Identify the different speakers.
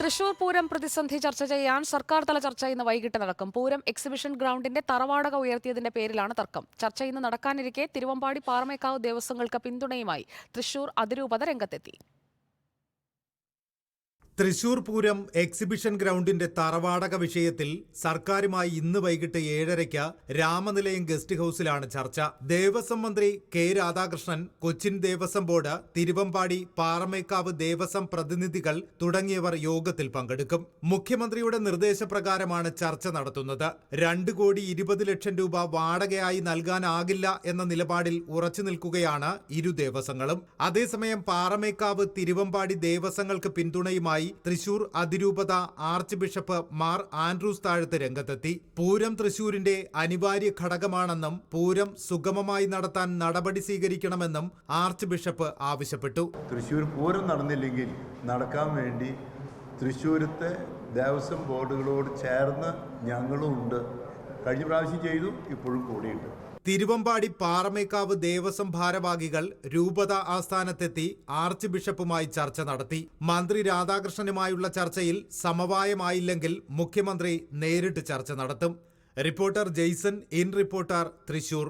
Speaker 1: തൃശൂർ പൂരം പ്രതിസന്ധി ചർച്ച ചെയ്യാൻ സർക്കാർ തല ചർച്ച ഇന്ന് വൈകിട്ട് നടക്കും. പൂരം എക്സിബിഷൻ ഗ്രൗണ്ടിന്റെ തറവാടക ഉയർത്തിയതിന്റെ പേരിലാണ് തർക്കം. ചർച്ച ഇന്ന് നടക്കാനിരിക്കെ തിരുവമ്പാടി പാറമേക്കാവ് ദേവസ്വങ്ങൾക്ക് പിന്തുണയുമായി തൃശൂർ അതിരൂപത രംഗത്തെത്തി.
Speaker 2: തൃശൂർ പൂരം എക്സിബിഷൻ ഗ്രൗണ്ടിന്റെ തറവാടക വിഷയത്തിൽ സർക്കാരുമായി ഇന്ന് വൈകിട്ട് ഏഴരയ്ക്ക് രാമനിലയം ഗസ്റ്റ് ഹൌസിലാണ് ചർച്ച. ദേവസ്വം മന്ത്രി കെ രാധാകൃഷ്ണൻ കൊച്ചിൻ ദേവസ്വം ബോർഡ് തിരുവമ്പാടി പാറമേക്കാവ് ദേവസ്വം പ്രതിനിധികൾ തുടങ്ങിയവർ യോഗത്തിൽ പങ്കെടുക്കും. മുഖ്യമന്ത്രിയുടെ നിർദ്ദേശപ്രകാരമാണ് ചർച്ച നടത്തുന്നത്. രണ്ട് കോടി ഇരുപത് ലക്ഷം രൂപ വാടകയായി നൽകാനാകില്ല എന്ന നിലപാടിൽ ഉറച്ചു നിൽക്കുകയാണ് ഇരു ദേവസ്വങ്ങളും. അതേസമയം പാറമേക്കാവ് തിരുവമ്പാടി ദേവസ്വങ്ങൾക്ക് പിന്തുണയുമായി തൃശൂർ അതിരൂപത ആർച്ച് ബിഷപ്പ് മാർ ആൻഡ്രൂസ് താഴത്ത് രംഗത്തെത്തി. പൂരം തൃശൂരിന്റെ അനിവാര്യ ഘടകമാണെന്നും പൂരം സുഗമമായി നടത്താൻ നടപടി സ്വീകരിക്കണമെന്നും ആർച്ച് ബിഷപ്പ് ആവശ്യപ്പെട്ടു.
Speaker 3: തൃശൂർ പൂരം നടന്നില്ലെങ്കിൽ നടക്കാൻ വേണ്ടി തൃശ്ശൂരത്തെ ദേവസ്വം ബോർഡുകളോട് ചേർന്ന് ഞങ്ങളും ഉണ്ട്. കഴിഞ്ഞ പ്രാവശ്യം ചെയ്തു ഇപ്പോഴും കൂടിയുണ്ട്.
Speaker 2: തിരുവമ്പാടി പാറമേക്കാവ് ദേവസ്വം ഭാരവാഹികൾ രൂപത ആസ്ഥാനത്തെത്തി ആർച്ച് ബിഷപ്പുമായി ചർച്ച നടത്തി. മന്ത്രി രാധാകൃഷ്ണനുമായുള്ള ചർച്ചയിൽ സമവായമായില്ലെങ്കിൽ മുഖ്യമന്ത്രി നേരിട്ട് ചർച്ച നടത്തും. Reporter Jaison in reporter Thrissur.